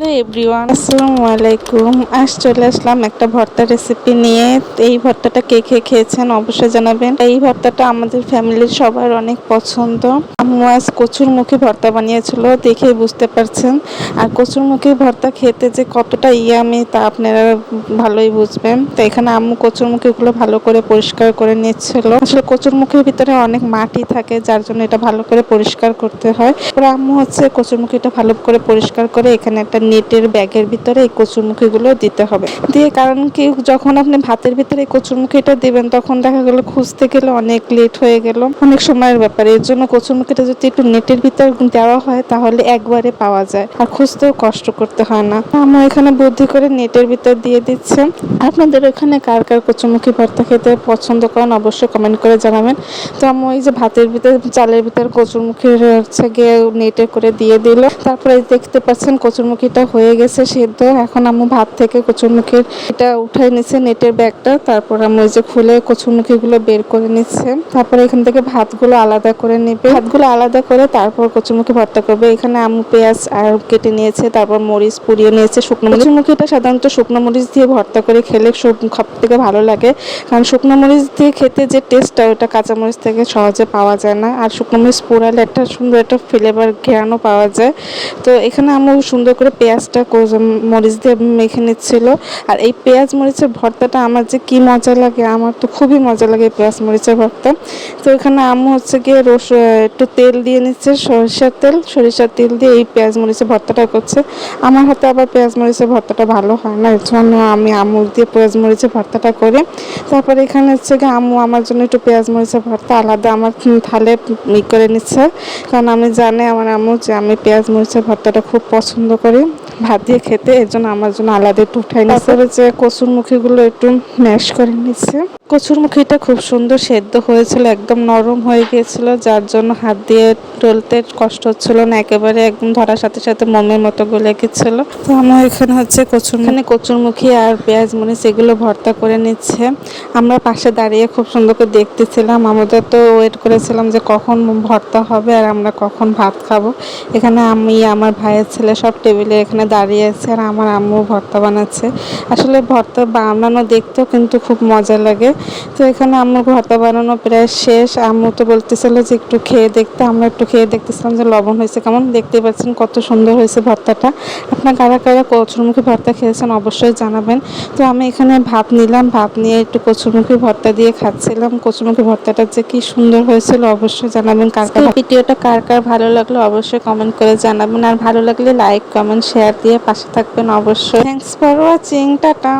Hello everyone, আসসালামু আলাইকুম। আজ চলে আসলাম একটা ভর্তা রেসিপি নিয়ে। এই ভর্তাটা কে কে খেয়েছেন অবশ্যই জানাবেন। এই ভর্তাটা আমাদের ফ্যামিলির সবার অনেক পছন্দ। আম্মু আজ কচুরমুখী ভর্তা বানিয়েছিল দেখে বুঝতে পারছেন। আর কচুরমুখী ভর্তা খেতে যে কতটা ইয়ামি, তা আপনারা ভালোই বুঝবেন। তো এখানে আম্মু কচুরমুখীগুলো ভালো করে পরিষ্কার করে নিচ্ছিল। আসলে কচুরমুখীর ভিতরে অনেক মাটি থাকে, যার জন্য এটা ভালো করে পরিষ্কার করতে হয়। আম্মু হচ্ছে কচুর কচুরমুখীটা ভালো করে পরিষ্কার করে এখানে একটা নেটের ব্যাগের ভিতরে এই কচুরমুখীগুলো দিতে হবে। দিয়ে কারণ কি, যখন আপনি ভাতের ভিতরে এই কচুরমুখীটা দেবেন, তখন দেখা গেলো খুঁজতে গেলে অনেক লেট হয়ে গেল। অনেক সময়ের ব্যাপার। এর জন্য কচুরমুখীটা যদি একটু নেটের ভিতর দেওয়া হয়, তাহলে একবারে পাওয়া যায়। আর খুঁজতেও কষ্ট করতে হয় না। আমরা এখানে বুদ্ধি করে নেটের ভিতর দিয়ে দিচ্ছে। আপনাদের ওখানে কার কার কচুরমুখী ভর্তা খেতে পছন্দ করেন, অবশ্যই কমেন্ট করে জানাবেন। তো আমি ওই যে ভাতের ভিতর, চালের ভিতর কচুরমুখী হচ্ছে গিয়ে নেটে করে দিয়ে দিল। তারপরে দেখতে পাচ্ছেন কচুরমুখীটা হয়ে গেছে সেদ্ধ। এখন আম্মু ভাত থেকে কচুরমুখীর এটা উঠাই নিচ্ছে নেটের ব্যাগটা। তারপর ওই যে খুলে কচুরমুখীগুলো বের করে নিচ্ছে। তারপর এখান থেকে ভাতগুলো আলাদা করে নেবে। ভাতগুলো আলাদা করে তারপর কচুরমুখী ভর্তা করবে। এখানে আম্মু পেঁয়াজ আর কেটে নিয়েছে, তারপর মরিচ পুড়িয়ে নিয়েছে শুকনো কচুরমুখীটা সাধারণত শুকনো মরিচ দিয়ে ভর্তা করে খেলে সব থেকে ভালো লাগে। কারণ শুকনো মরিচ দিয়ে খেতে যে টেস্টটা, ওটা কাঁচা মরিচ থেকে সহজে পাওয়া যায় না। আর শুকনো মরিচ পোড়ালে একটা সুন্দর একটা ফ্লেভার ঘেরানো পাওয়া যায়। তো এখানে আম্মু সুন্দর করে পেঁয়াজটা মরিচ দিয়ে মেখে নিচ্ছিল। আর এই পেঁয়াজ মরিচের ভর্তাটা আমার যে কি মজা লাগে, আমার তো খুবই মজা লাগে পেঁয়াজ মরিচের ভর্তা। তো এখানে আম্মু হচ্ছে গিয়ে রস একটু তেল দিয়ে নিচ্ছে, সরিষার তেল। সরিষার তেল দিয়ে এই পেঁয়াজ মরিচের ভর্তাটা করছে। আমার হাতে আবার পেঁয়াজ মরিচের ভর্তাটা ভালো হয় না, এর জন্য আমি আম্মু দিয়ে পেঁয়াজ মরিচের ভর্তাটা করি। তারপরে এখানে হচ্ছে গিয়ে আম্মু আমার জন্য একটু পেঁয়াজ মরিচের ভর্তা আলাদা আমার থালে ই করে নিচ্ছে। কারণ আমি জানি, আমার আম্মু যে আমি পেঁয়াজ মরিচের ভর্তাটা খুব পছন্দ করি। ভাত দিয়ে খেতে, এর জন্য আমার জন্য আলাদা একটু উঠাই নিচ্ছে যে কচুর মুখিগুলো একটু ম্যাশ করে নিচ্ছে কচুর মুখিটা খুব সুন্দর সেদ্ধ হয়েছিল, একদম নরম হয়ে গিয়েছিল, যার জন্য হাত দিয়ে টলতে কষ্ট হচ্ছিল না, একেবারে একদম ধরার সাথে সাথে মোমের মতো গলে গেছিল তো আমার এখানে হচ্ছে কচুর এখানে কচুরমুখী আর পেঁয়াজ মরিচ এগুলো ভর্তা করে নিচ্ছে। আমরা পাশে দাঁড়িয়ে খুব সুন্দর করে দেখতেছিলাম। আমাদের তো ওয়েট করেছিলাম যে কখন ভর্তা হবে আর আমরা কখন ভাত খাব। এখানে আমি, আমার ভাইয়ের ছেলে সব টেবিলে এখানে দাঁড়িয়ে আছে আর আমার আম্মু ভর্তা বানাচ্ছে। আসলে ভর্তা বানানো দেখতেও কিন্তু খুব মজা লাগে। তো এখানে আম্মুর ভর্তা বানানো প্রায় শেষ। আম্মু তো বলতেছিল যে একটু খেয়ে দেখতে, আমরা একটু খেয়ে দেখতেছিলাম যে লবণ হয়েছে। কেমন দেখতে পাচ্ছেন কত সুন্দর হয়েছে ভর্তাটা। আপনার কারা কারা কচুরমুখী ভর্তা খেয়েছেন অবশ্যই জানাবেন। তো আমি এখানে ভাত নিলাম। ভাত নিয়ে একটু কচুরমুখী ভর্তা দিয়ে খাচ্ছিলাম। কচুরমুখী ভর্তাটা যে কি সুন্দর হয়েছিল অবশ্যই জানাবেন। কার কার ভিডিওটা কার কার ভালো লাগল অবশ্যই কমেন্ট করে জানাবেন। আর ভালো লাগলে লাইক কমেন্ট শেয়ার দিয়ে পাশে থাকবেন অবশ্যই। Thanks for watching tata.